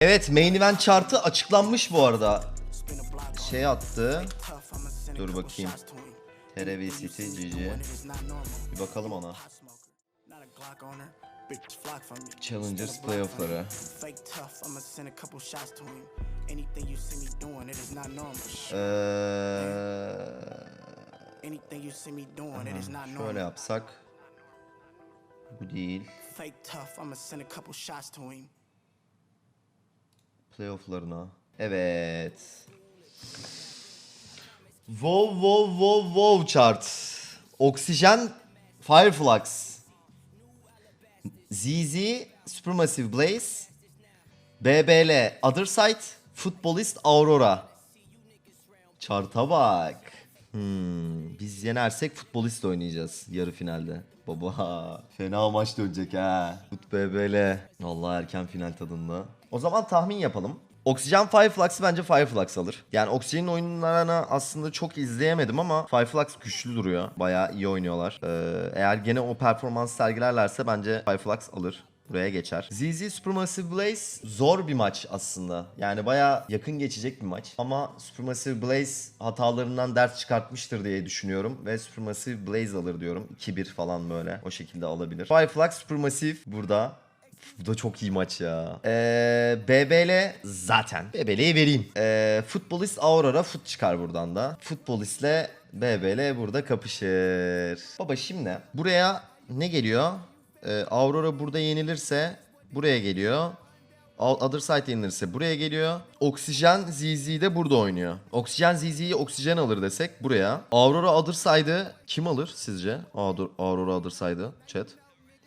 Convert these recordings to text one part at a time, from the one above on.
Evet main event chartı açıklanmış bu arada. Şey attı. Dur bakayım. TRVCT GG. Bir bakalım ona. Challengers playoff'ları. Ee, şöyle yapsak. Bu değil. Playoff'larına. Evet. Wow wow wow wow chart. Oksijen Fireflux. ZZ Supermassive Blaze. BBL Other Side. Futbolist Aurora. Chart'a bak. Hmm, biz yenersek futbolist oynayacağız yarı finalde. Baba fena maç dönecek ha. Fut BBL. Allah erken final tadında. O zaman tahmin yapalım. Oksijen Fireflux'ı bence Fireflux alır. Yani Oksijen'in oyunlarını aslında çok izleyemedim ama Fireflux güçlü duruyor. Bayağı iyi oynuyorlar. Ee, eğer gene o performans sergilerlerse bence Fireflux alır. Buraya geçer. ZZ Supermassive Blaze zor bir maç aslında. Yani baya yakın geçecek bir maç. Ama Supermassive Blaze hatalarından ders çıkartmıştır diye düşünüyorum. Ve Supermassive Blaze alır diyorum. 2-1 falan böyle. O şekilde alabilir. Fireflux Supermassive burada. Bu da çok iyi maç ya. Ee, BBL zaten. BBL'yi vereyim. Ee, futbolist Aurora fut çıkar buradan da. Futbolistle BBL burada kapışır. Baba şimdi buraya ne geliyor? Ee, Aurora burada yenilirse buraya geliyor. Other Side yenilirse buraya geliyor. Oksijen ZZ de burada oynuyor. Oksijen ZZ'yi oksijen alır desek buraya. Aurora Other Side'ı kim alır sizce? Aur- Aurora Other Side'ı chat.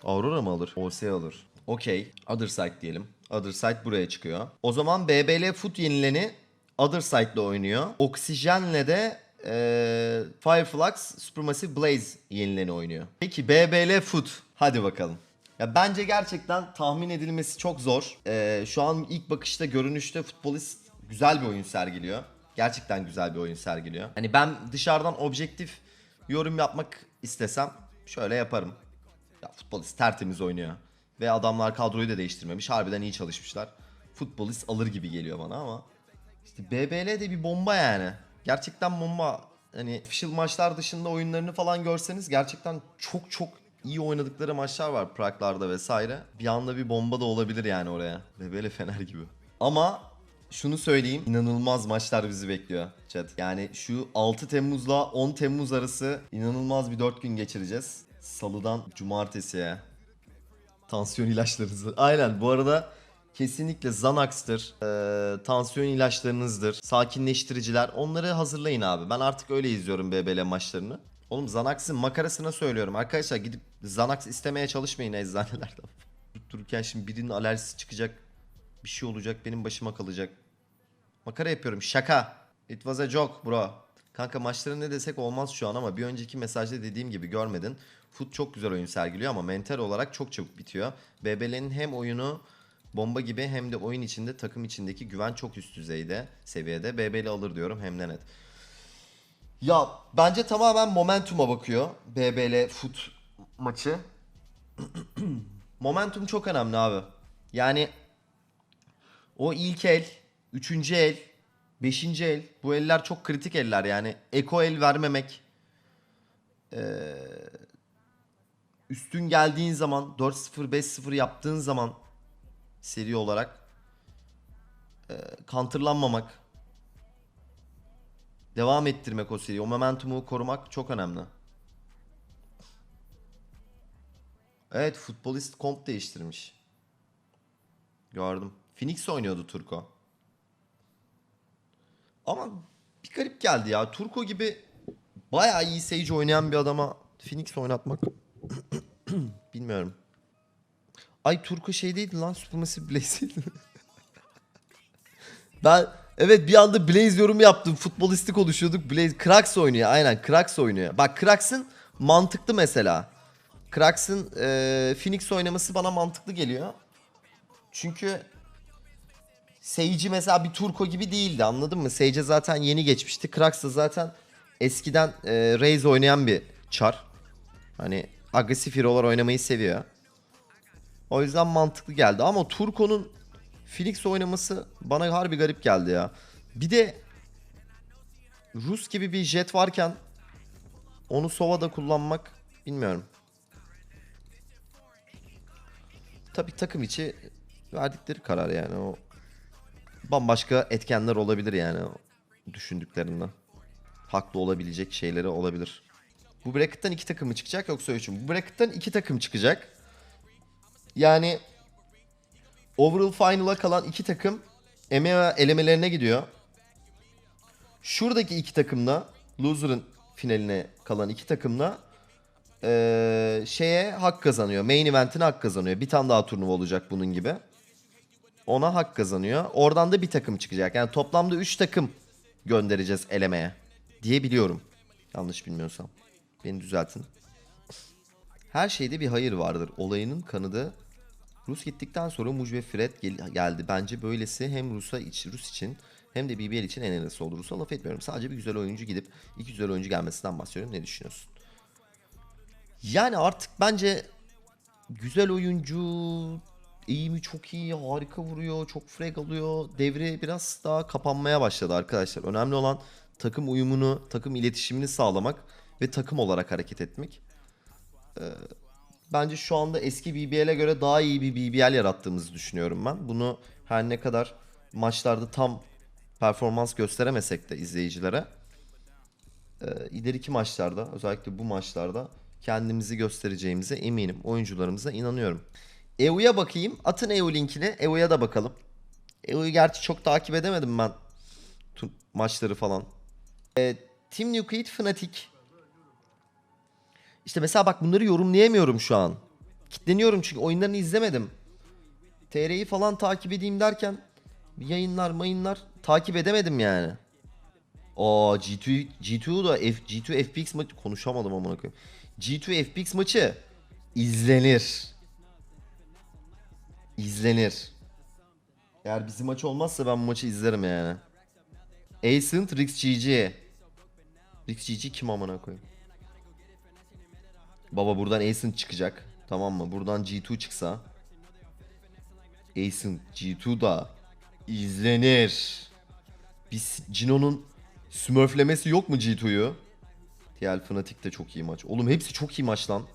Aurora mı alır? OS alır. Okey. Other Side diyelim. Other Side buraya çıkıyor. O zaman BBL Foot yenileni Other Side'la oynuyor. Oksijenle de eee Fireflux Supermassive Blaze yenileni oynuyor. Peki BBL Foot. Hadi bakalım. Ya bence gerçekten tahmin edilmesi çok zor. Eee, şu an ilk bakışta görünüşte futbolist güzel bir oyun sergiliyor. Gerçekten güzel bir oyun sergiliyor. Hani ben dışarıdan objektif yorum yapmak istesem şöyle yaparım. Ya futbolist tertemiz oynuyor. Ve adamlar kadroyu da değiştirmemiş. Harbiden iyi çalışmışlar. Futbolist alır gibi geliyor bana ama. İşte BBL de bir bomba yani. Gerçekten bomba. Hani official maçlar dışında oyunlarını falan görseniz gerçekten çok çok iyi oynadıkları maçlar var Prag'larda vesaire. Bir anda bir bomba da olabilir yani oraya. BBL Fener gibi. Ama şunu söyleyeyim. inanılmaz maçlar bizi bekliyor chat. Yani şu 6 Temmuz'la 10 Temmuz arası inanılmaz bir 4 gün geçireceğiz. Salıdan cumartesiye. Tansiyon ilaçlarınızı. Aynen bu arada kesinlikle Xanax'tır. eee, tansiyon ilaçlarınızdır. Sakinleştiriciler. Onları hazırlayın abi. Ben artık öyle izliyorum BBL maçlarını. Oğlum Xanax'ın makarasına söylüyorum. Arkadaşlar gidip Xanax istemeye çalışmayın eczanelerden. Dururken şimdi birinin alerjisi çıkacak. Bir şey olacak benim başıma kalacak. Makara yapıyorum şaka. It was a joke bro. Kanka maçları ne desek olmaz şu an ama bir önceki mesajda dediğim gibi görmedin. Foot çok güzel oyun sergiliyor ama mental olarak çok çabuk bitiyor. BBL'nin hem oyunu bomba gibi hem de oyun içinde takım içindeki güven çok üst düzeyde seviyede. BBL alır diyorum hem de net. Ya bence tamamen momentuma bakıyor BBL Foot maçı. Momentum çok önemli abi. Yani o ilk el, üçüncü el, beşinci el bu eller çok kritik eller yani. Eko el vermemek. Ee, üstün geldiğin zaman 4-0 5-0 yaptığın zaman seri olarak e, counterlanmamak devam ettirmek o seriyi o momentumu korumak çok önemli. Evet futbolist komp değiştirmiş. Gördüm. Phoenix oynuyordu Turko. Ama bir garip geldi ya. Turko gibi bayağı iyi Sage oynayan bir adama Phoenix oynatmak bilmiyorum. Ay Turko şey değildi lan Supermassive Blaze'iydi. ben evet bir anda Blaze yorumu yaptım. Futbolisti konuşuyorduk. Blaze Krax oynuyor. Aynen Krax oynuyor. Bak Krax'ın mantıklı mesela. Krax'ın eee Phoenix oynaması bana mantıklı geliyor. Çünkü Sage'i mesela bir Turko gibi değildi anladın mı? Sage'e zaten yeni geçmişti. Krax da zaten eskiden e, Raze oynayan bir çar. Hani agresif hero'lar oynamayı seviyor. O yüzden mantıklı geldi ama Turko'nun Phoenix oynaması bana harbi garip geldi ya. Bir de Rus gibi bir jet varken onu Sova'da kullanmak bilmiyorum. Tabii takım içi verdikleri karar yani o bambaşka etkenler olabilir yani o düşündüklerinde. Haklı olabilecek şeyleri olabilir. Bu bracket'tan iki takım mı çıkacak yoksa üç mü? Bu bracket'tan iki takım çıkacak. Yani overall final'a kalan iki takım EMEA elemelerine gidiyor. Şuradaki iki takımla loser'ın finaline kalan iki takımla eee, şeye hak kazanıyor. Main event'ine hak kazanıyor. Bir tane daha turnuva olacak bunun gibi. Ona hak kazanıyor. Oradan da bir takım çıkacak. Yani toplamda 3 takım göndereceğiz elemeye. Diye biliyorum. Yanlış bilmiyorsam. Beni düzeltin. Her şeyde bir hayır vardır. Olayının kanadı Rus gittikten sonra Muj ve Fred gel- geldi. Bence böylesi hem Rus'a iç, Rus için hem de BBL için en enesi olur. Rus'a laf etmiyorum. Sadece bir güzel oyuncu gidip iki güzel oyuncu gelmesinden bahsediyorum. Ne düşünüyorsun? Yani artık bence güzel oyuncu iyi mi çok iyi harika vuruyor çok frag alıyor devre biraz daha kapanmaya başladı arkadaşlar önemli olan takım uyumunu takım iletişimini sağlamak ve takım olarak hareket etmek Ee, bence şu anda eski BBL'e göre daha iyi bir BBL yarattığımızı düşünüyorum ben bunu her ne kadar maçlarda tam performans gösteremesek de izleyicilere e, ileriki maçlarda özellikle bu maçlarda kendimizi göstereceğimize eminim. Oyuncularımıza inanıyorum. EU'ya bakayım. Atın EU linkini. EU'ya da bakalım. EU'yu gerçi çok takip edemedim ben. Maçları falan. E, Team Nucleate Fnatic. İşte mesela bak bunları yorumlayamıyorum şu an. Kitleniyorum çünkü oyunlarını izlemedim. TR'yi falan takip edeyim derken yayınlar mayınlar takip edemedim yani. Aa G2 G2 da F, G2 FPX maçı konuşamadım amına koyayım. G2 FPX maçı izlenir. İzlenir. Eğer bizim maç olmazsa ben bu maçı izlerim yani. Ascent Rix GG. Rix GG kim amına koyayım? Baba buradan Ascent çıkacak. Tamam mı? Buradan G2 çıksa. Ascent G2 da izlenir. Biz Cino'nun smurflemesi yok mu G2'yu? TL Fnatic de çok iyi maç. Oğlum hepsi çok iyi maç lan.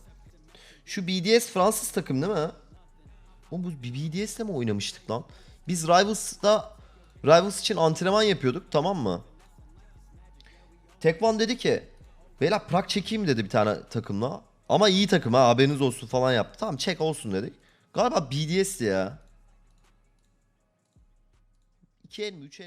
Şu BDS Fransız takım değil mi? Oğlum bu BDS'le mi oynamıştık lan? Biz Rivals'da Rivals için antrenman yapıyorduk tamam mı? Tekvan dedi ki Beyler Prag çekeyim dedi bir tane takımla. Ama iyi takım ha haberiniz olsun falan yaptı. Tamam çek olsun dedik. Galiba BDS'ti ya. 2 el mi 3 el?